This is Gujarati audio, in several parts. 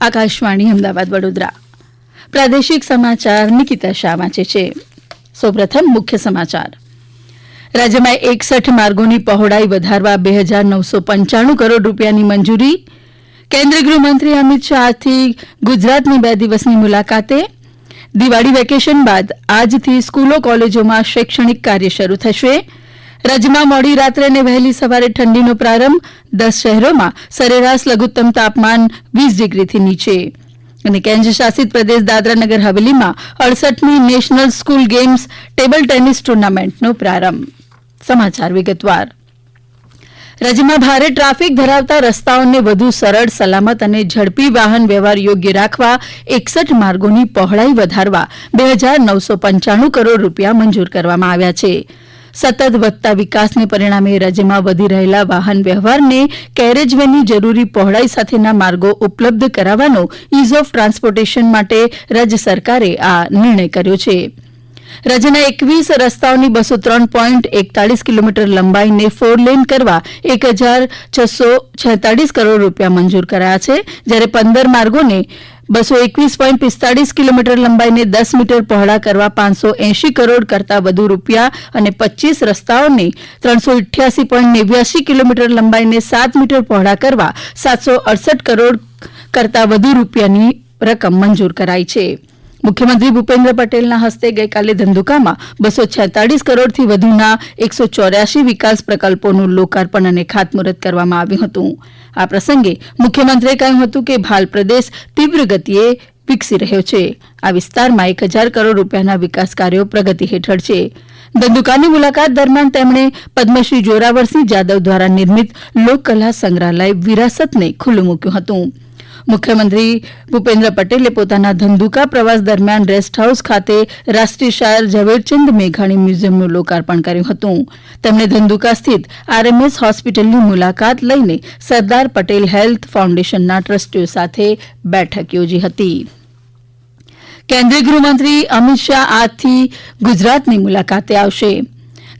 આકાશવાણી અમદાવાદ વડોદરા. પ્રાદેશિક સમાચાર નિકિતા શાહ વાંચે છે. સૌપ્રથમ મુખ્ય સમાચાર. રાજ્યમાં એકસઠ માર્ગોની પહોળાઈ વધારવા બે હજાર નવસો પંચાણું કરોડ રૂપિયાની મંજૂરી. કેન્દ્રીય ગૃહમંત્રી અમિત શાહ આજથી ગુજરાતની બે દિવસની મુલાકાતે. દિવાળી વેકેશન બાદ આજથી સ્કૂલો કોલેજોમાં શૈક્ષણિક કાર્ય શરૂ થશે. રાજ્યમાં મોડી રાત્રે અને વહેલી સવારે ઠંડીનો પ્રારંભ. દસ શહેરોમાં સરેરાશ લઘુત્તમ તાપમાન વીસ ડિગ્રીથી નીચે. અને કેન્દ્ર શાસિત પ્રદેશ દાદરાનગર હવેલીમાં અડસઠમી national school games table tennis ટુર્નામેન્ટનો પ્રારંભ. સમાચાર વિગતવાર. રાજ્યમાં ભારે ટ્રાફિક ધરાવતા રસ્તાઓને વધુ સરળ, સલામત અને ઝડપી વાહન વ્યવહાર યોગ્ય રાખવા એકસઠ માર્ગોની પહોળાઈ વધારવા બે હજાર નવસો પંચાણું કરોડ રૂપિયા મંજૂર કરવામાં આવ્યા છે. સતત વધતા વિકાસને પરિણામે રાજ્યમાં વધી રહેલા વાહન વ્યવહારને કેરેજ વેનની જરૂરી પહોળાઈ સાથેના માર્ગો ઉપલબ્ધ કરાવવાનો ઇઝ ઓફ ટ્રાન્સપોર્ટેશન માટે રાજ્ય સરકારે આ નિર્ણય કર્યો છે. રાજ્યના એકવીસ રસ્તાઓની બસો ત્રણ પોઈન્ટ એકતાળીસ કિલોમીટર લંબાઈને ફોર લેન કરવા એક હજાર છસો છેતાળીસ કરોડ રૂપિયા મંજૂર કરાયા છે. જ્યારે પંદર માર્ગોને બસો એકવીસ પોઈન્ટ પિસ્તાળીસ કિલોમીટર લંબાઈને દસ મીટર પહોળા કરવા પાંચસો એંશી કરોડ કરતાં વધુ રૂપિયા અને પચ્ચીસ રસ્તાઓને ત્રણસો ઇઠ્યાસી પોઇન્ટ નેવ્યાસી કિલોમીટર લંબાઈને સાત મીટર પહોળા કરવા સાતસો અડસઠ કરોડ કરતાં વધુ રૂપિયાની રકમ મંજૂર કરાઈ છે. મુખ્યમંત્રી ભૂપેન્દ્ર પટેલના હસ્તે ગઈકાલે ધંધુકામાં બસો છેતાળીસ કરોડથી વધુના એકસો ચોર્યાસી વિકાસ પ્રકલ્પોનું લોકાર્પણ અને ખાતમુહૂર્ત કરવામાં આવ્યું હતું. આ પ્રસંગે મુખ્યમંત્રીએ કહ્યું હતું કે ભાલ પ્રદેશ તીવ્ર ગતિએ વિકસી રહ્યો છે. આ વિસ્તારમાં એક હજાર કરોડ રૂપિયાના વિકાસ કાર્યો પ્રગતિ હેઠળ છે. ધંધુકાની મુલાકાત દરમિયાન તેમણે પદ્મશ્રી જોરાવરસિંહ જાદવ દ્વારા નિર્મિત લોકકલા સંગ્રહાલય વિરાસતને ખુલ્લું મૂક્યું હતું. મુખ્યમંત્રી ભૂપેન્દ્ર પટેલે પોતાના ધંધુકા પ્રવાસ દરમિયાન રેસ્ટ હાઉસ ખાતે રાષ્ટ્રીય શાયર ઝવેરચંદ મેઘાણી મ્યુઝિયમનું લોકાર્પણ કર્યું હતું. તેમણે ધંધુકા સ્થિત આરએમએસ હોસ્પિટલની મુલાકાત લઈને સરદાર પટેલ હેલ્થ ફાઉન્ડેશનના ટ્રસ્ટીઓ સાથે બેઠક યોજી હતી. કેન્દ્રીય ગૃહમંત્રી અમિત શાહ આજથી ગુજરાતની મુલાકાતે આવશે.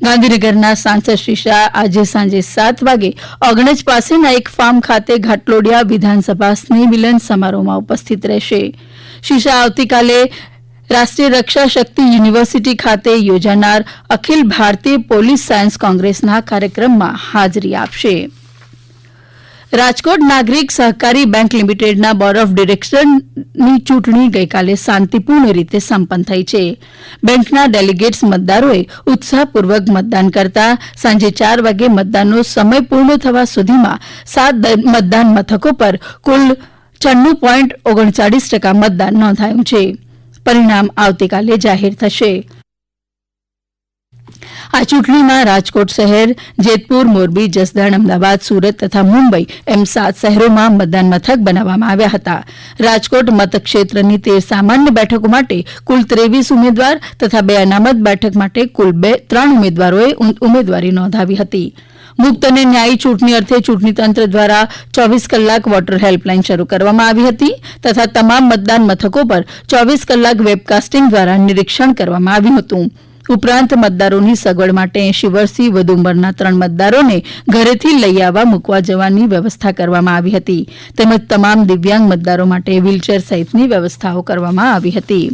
ગાંધીનગરના સાંસદ શ્રી શાહ આજે સાંજે સાત વાગે ઓગણજ પાસેના એક ફાર્મ ખાતે ઘાટલોડિયા વિધાનસભા સ્નેહમિલન સમારોહમાં ઉપસ્થિત રહેશે. શ્રી શાહ આવતીકાલે રાષ્ટ્રીય રક્ષા શક્તિ યુનિવર્સિટી ખાતે યોજાનાર અખિલ ભારતીય પોલીસ સાયન્સ કોંગ્રેસના કાર્યક્રમમાં હાજરી આપશે. રાજકોટ નાગરિક સહકારી બેંક લિમિટેડના બોર્ડ ઓફ ડિરેક્ટરની ચૂંટણી ગઈકાલે શાંતિપૂર્ણ રીતે સંપન્ન થઈ છે. બેંકના ડેલિગેટ્સ મતદારોએ ઉત્સાહપૂર્વક મતદાન કરતા સાંજે ચાર વાગે મતદાનનો સમય પૂર્ણ થવા સુધીમાં સાત મતદાન મથકો પર કુલ ચન્નું પોઈન્ટ ઓગણચાળીસ ટકા મતદાન નોંધાયું છે. પરિણામ આવતીકાલે જાહેર થશે. આ ચૂંટણીમાં રાજકોટ શહેર, જેતપુર, મોરબી, જસદણ, અમદાવાદ, સુરત તથા મુંબઈ એમ સાત શહેરોમાં મતદાન મથક બનાવવામાં આવ્યા હતા. રાજકોટ મતક્ષેત્રની તેર સામાન્ય બેઠકો માટે કુલ ત્રેવીસ ઉમેદવાર તથા બે અનામત બેઠક માટે કુલ બે, ત્રણ ઉમેદવારોએ ઉમેદવારી નોંધાવી હતી. મુક્ત અને ન્યાયી ચૂંટણી અર્થે ચૂંટણી તંત્ર દ્વારા ચોવીસ કલાક વોટર હેલ્પલાઇન શરૂ કરવામાં આવી હતી તથા તમામ મતદાન મથકો પર ચોવીસ કલાક વેબકાસ્ટિંગ દ્વારા નિરીક્ષણ કરવામાં આવ્યું હતું. ઉપરાંત મતદારોની સગવડ માટે એંશી વર્ષથી વધુ ઉંમરના ત્રણ મતદારોને ઘરેથી લઈ આવવા મૂકવા જવાની વ્યવસ્થા કરવામાં આવી હતી. તેમજ તમામ દિવ્યાંગ મતદારો માટે વ્હીલચેર સહિતની વ્યવસ્થાઓ કરવામાં આવી હતી.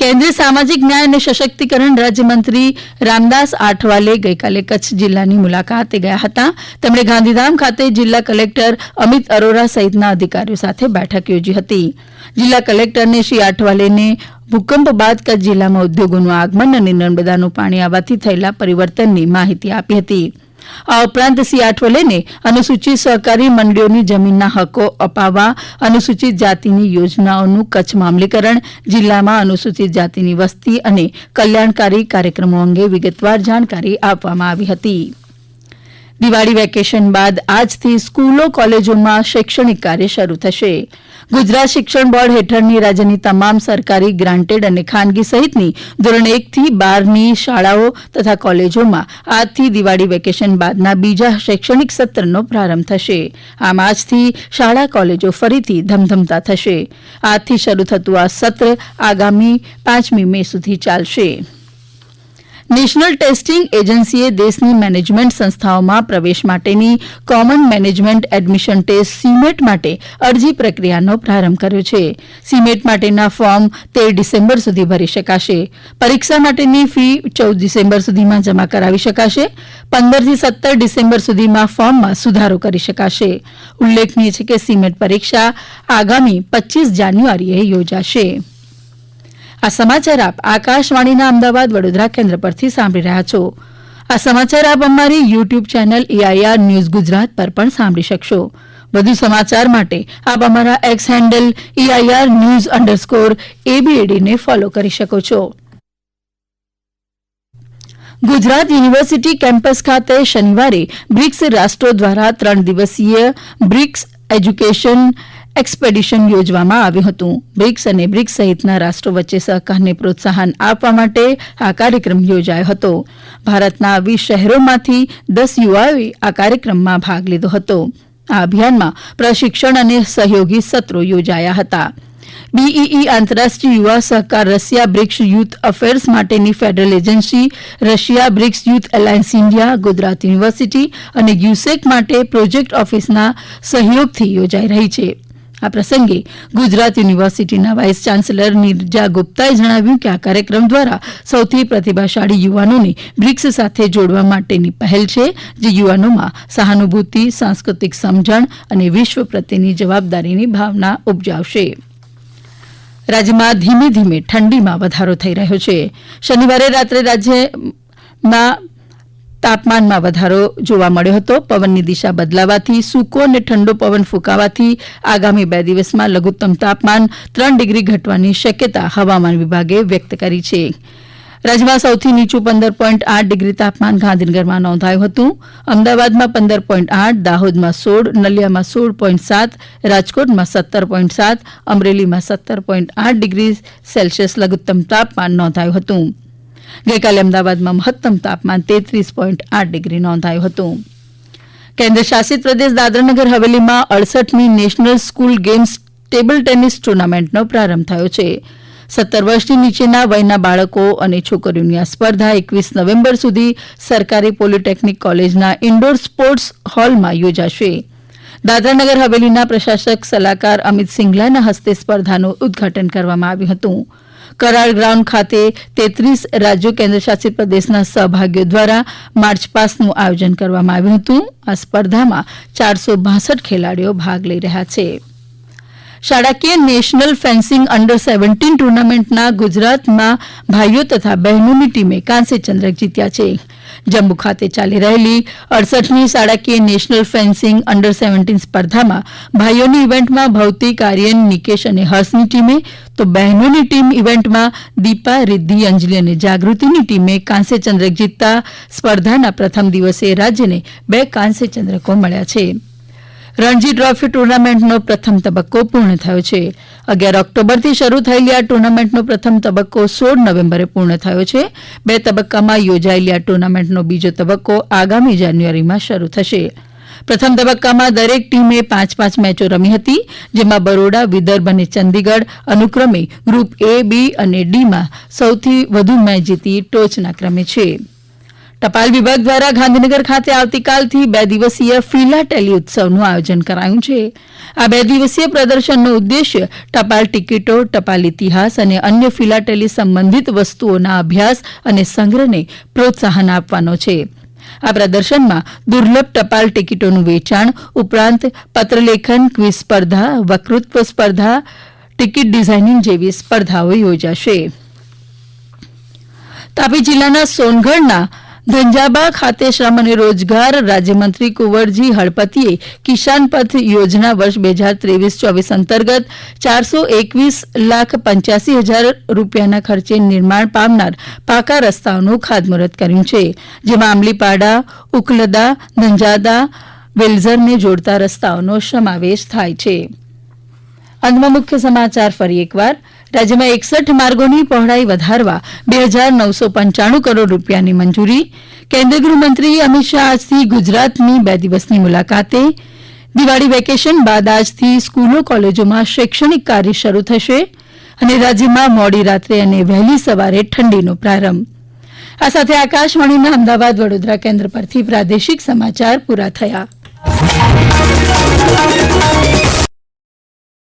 કેન્દ્રીય સામાજિક ન્યાય અને સશક્તિકરણ રાજ્યમંત્રી રામદાસ આઠવાલે ગઈકાલે કચ્છ જિલ્લાની મુલાકાતે ગયા હતા. તેમણે ગાંધીધામ ખાતે જિલ્લા કલેક્ટર અમિત અરોરા સહિતના અધિકારીઓ સાથે બેઠક યોજી હતી. જિલ્લા કલેક્ટરને શ્રી આઠવાલેને ભૂકંપ બાદ કચ્છ જિલ્લામાં ઉદ્યોગોનું આગમન અને નર્મદાનું પાણી આવવાથી થયેલા પરિવર્તનની માહિતી આપી હતી. આ ઉપરાંત સી આઠવલેને અનુસૂચિત સહકારી મંડળીઓની જમીનના હકો અપાવવા, અનુસૂચિત જાતિની યોજનાઓનું કચ્છમાં અમલીકરણ જિલ્લામાં અનુસૂચિત જાતિની વસ્તી અને કલ્યાણકારી કાર્યક્રમો અંગે વિગતવાર જાણકારી આપવામાં આવી હતી. દિવાળી વેકેશન બાદ આજથી સ્કૂલો, કોલેજોમાં શૈક્ષણિક કાર્ય શરૂ થશે. ગુજરાત શિક્ષણ બોર્ડ હેઠળની રાજ્યની તમામ સરકારી ગ્રાન્ટેડ અને ખાનગી સહિતની ધોરણ એકથી બારની શાળાઓ તથા કોલેજોમાં આજથી દિવાળી વેકેશન બાદના બીજા શૈક્ષણિક સત્રનો પ્રારંભ થશે. આમ આજથી શાળા, કોલેજો ફરીથી ધમધમતા થશે. આજથી શરૂ થતું આ સત્ર આગામી પાંચમી મે સુધી ચાલશે. નેશનલ ટેસ્ટિંગ એજન્સીએ દેશની મેનેજમેન્ટ સંસ્થાઓમાં પ્રવેશ માટેની common management admission test CMAT માટે અરજી પ્રક્રિયાનો પ્રારંભ કર્યો છે. સીમેટ માટેના ફોર્મ તેર ડિસેમ્બર સુધી ભરી શકાશે. પરીક્ષા માટેની ફી ચૌદ ડિસેમ્બર સુધીમાં જમા કરાવી શકાશે. પંદરથી સત્તર ડિસેમ્બર સુધીમાં ફોર્મમાં સુધારો કરી શકાશે. ઉલ્લેખનીય છે કે સીમેટ પરીક્ષા આગામી પચીસ જાન્યુઆરીએ યોજાશે. આ સમાચાર આપ આકાશવાણીના અમદાવાદ વડોદરા કેન્દ્ર પરથી સાંભળી રહ્યા છો. આ સમાચાર આપ અમારી YouTube channel AIR news Gujarat પર પણ સાંભળી શકશો. વધુ સમાચાર માટે આપ અમારા X handle AIR news underscore એબીએડીને follow કરી શકો છો. ગુજરાત યુનિવર્સિટી કેમ્પસ ખાતે શનિવારે બ્રિક્સ રાષ્ટ્રો દ્વારા ત્રણ દિવસીય બ્રિક્સ એજ્યુકેશન એક્સપેડિશન યોજવામાં આવ્યું હતું. બ્રિક્સ અને બ્રિક્સ સહિતના રાષ્ટ્રો વચ્ચે સહકારને પ્રોત્સાહન આપવા માટે આ કાર્યક્રમ યોજાયો હતો. ભારતના વીસ શહેરોમાંથી દસ યુવાઓએ આ કાર્યક્રમમાં ભાગ લીધો હતો. આ અભિયાનમાં પ્રશિક્ષણ અને સહયોગી સત્રો યોજાયા હતા. બીઈઈ આંતરરાષ્ટ્રીય યુવા સહકાર રશિયા બ્રિક્સ યુથ અફેર્સ માટેની federal agency, Russia BRICS youth alliance India, Gujarat university અને ગ્યુસેક માટે પ્રોજેક્ટ ઓફિસના સહયોગથી યોજાઈ રહી છે. આ પ્રસંગે ગુજરાત યુનિવર્સિટીના વાઇસ ચાન્સેલર નીરજા ગુપ્તાએ જણાવ્યું કે આ કાર્યક્રમ દ્વારા સૌથી પ્રતિભાશાળી યુવાનોને બ્રિક્સ સાથે જોડવા માટેની પહેલ છે, જે યુવાનોમાં સહાનુભૂતિ, સાંસ્કૃતિક સમજણ અને વિશ્વ પ્રત્યેની જવાબદારીની ભાવના ઉપજાવશે. રાજ્યમાં ધીમે ધીમે ઠંડીમાં વધારો થઈ રહ્યો છે. શનિવારે રાત્રે રાજ્યમાં તાપમાનમાં વધારો જોવા મળ્યો હતો. પવનની દિશા બદલાવાથી સૂકો અને ઠંડો પવન ફૂંકાવાથી આગામી બે દિવસમાં લઘુત્તમ તાપમાન ત્રણ ડિગ્રી ઘટવાની શક્યતા હવામાન વિભાગે વ્યક્ત કરી છે. રાજ્યમાં સૌથી નીચું પંદર પોઈન્ટ આઠ ડિગ્રી તાપમાન ગાંધીનગરમાં નોંધાયું હતું. અમદાવાદમાં પંદર પોઈન્ટ આઠ, દાહોદમાં સોળ, નલિયામાં સોળ પોઈન્ટ સાત, રાજકોટમાં સત્તર પોઈન્ટ સાત, અમરેલીમાં સત્તર પોઈન્ટ આઠ ડિગ્રી સેલ્સિયસ લઘુત્તમ તાપમાન નોંધાયું હતું. ગઈકાલે અમદાવાદમાં મહત્તમ તાપમાન તેત્રીસ પોઈન્ટ આઠ ડિગ્રી નોંધાયું હતું. કેન્દ્ર શાસિત પ્રદેશ દાદરાનગર હવેલીમાં અડસઠમી national school games table tennis ટુર્નામેન્ટનો પ્રારંભ થયો છે. સત્તર વર્ષની નીચેના વયના બાળકો અને છોકરીઓની આ સ્પર્ધા એકવીસ નવેમ્બર સુધી સરકારી પોલિટેકનિક કોલેજના ઇન્ડોર સ્પોર્ટ્સ હોલમાં યોજાશે. દાદરાનગર હવેલીના પ્રશાસક સલાહકાર અમિત સિંગલાના હસ્તે સ્પર્ધાનું ઉદઘાટન કરવામાં આવ્યું હતું. કરાડ ગ્રાઉન્ડ ખાતે તેત્રીસ રાજ્યો કેન્દ્રશાસિત પ્રદેશના સહભાગીઓ દ્વારા માર્ચ પાસનું આયોજન કરવામાં આવ્યું હતું. આ સ્પર્ધામાં ચારસો ખેલાડીઓ ભાગ લઈ રહ્યા છે. શાળાકીય નેશનલ ફેન્સિંગ અંડર સેવન્ટીન ટુર્નામેન્ટના ગુજરાતમાં ભાઈઓ તથા બહેનોની ટીમે કાંસ્ય ચંદ્રક જીત્યા છે. જમ્મુ ખાતે ચાલી રહેલી અડસઠમી શાળાકીય નેશનલ ફેન્સિંગ અંડર સેવન્ટીન સ્પર્ધામાં ભાઈઓની ઇવેન્ટમાં ભૌતિક, આર્યન, નિકેશ અને હર્ષની ટીમે, તો બહેનોની ટીમ ઇવેન્ટમાં દીપા, રિદ્ધિ, અંજલિ અને જાગૃતિની ટીમે કાંસ્ય ચંદ્રક જીતતા સ્પર્ધાના પ્રથમ દિવસે રાજ્યને બે કાંસ્ય ચંદ્રકો મળ્યા છે. રણજી ટ્રોફી ટુર્નામેન્ટનો પ્રથમ તબક્કો પૂર્ણ થયો છે. અગિયાર ઓક્ટોબરથી શરૂ થયેલી આ ટુર્નામેન્ટનો પ્રથમ તબક્કો સોળ નવેમ્બરે પૂર્ણ થયો છે. બે તબક્કામાં યોજાયેલી આ ટુર્નામેન્ટનો બીજો તબક્કો આગામી જાન્યુઆરીમાં શરૂ થશે. પ્રથમ તબક્કામાં દરેક ટીમે પાંચ પાંચ મેચો રમી હતી, જેમાં બરોડા, વિદર્ભ અને ચંદીગઢ અનુક્રમે ગ્રુપ એ બી અને ડીમાં સૌથી વધુ મેચ જીતી ટોચના ક્રમે છે. ટપાલ વિભાગ દ્વારા ગાંધીનગર ખાતે આવતીકાલથી બે દિવસીય ફિલાટેલી ઉત્સવનું આયોજન કરાયું છે. આ બે દિવસીય પ્રદર્શનનો ઉદ્દેશ્ય ટપાલ ટિકિટો, ટપાલ ઇતિહાસ અને અન્ય ફિલાટેલી સંબંધિત વસ્તુઓના અભ્યાસ અને સંગ્રહને પ્રોત્સાહન આપવાનો છે. આ પ્રદર્શનમાં દુર્લભ ટપાલ ટિકિટોનું વેચાણ, ઉપરાંત પત્રલેખન, ક્વિઝ સ્પર્ધા વકૃત્વ સ્પર્ધા, ટિકિટ ડિઝાઇનિંગ જેવી સ્પર્ધાઓ યોજાશે. તાપી જિલ્લાના સોનગઢના ધંજાબા ખાતે શ્રમ અને રોજગાર રાજ્યમંત્રી કુંવરજી હળપતિએ કિસાન પથ યોજના વર્ષ બે હજાર ત્રેવીસ ચોવીસ અંતર્ગત ચારસો એકવીસ લાખ પંચ્યાસી હજાર રૂપિયાના ખર્ચે નિર્માણ પામનાર પાકા રસ્તાઓનું ખાતમુહૂર્ત કર્યું છે. જેમાં આંબલીપાડા, ઉકલદા, ધંજાદા, વેલઝરને જોડતા રસ્તાઓનો સમાવેશ થાય છે. અંતમાં મુખ્ય સમાચાર ફરી એકવાર. રાજ્યમાં એકસઠ માર્ગોની પહોળાઈ વધારવા બે હજાર નવસો પંચાણું કરોડ રૂપિયાની મંજૂરી. કેન્દ્રીય ગૃહમંત્રી અમિત શાહ આજથી ગુજરાતની બે દિવસની મુલાકાતે. દિવાળી વેકેશન બાદ આજથી સ્કૂલો, કોલેજોમાં શૈક્ષણિક કાર્ય શરૂ થશે અને રાજ્યમાં મોડી રાત્રે અને વહેલી સવારે ઠંડીનો પ્રારંભ. આ સાથે આકાશવાણીના અમદાવાદ વડોદરા કેન્દ્ર પરથી પ્રાદેશિક સમાચાર પૂરા થયા.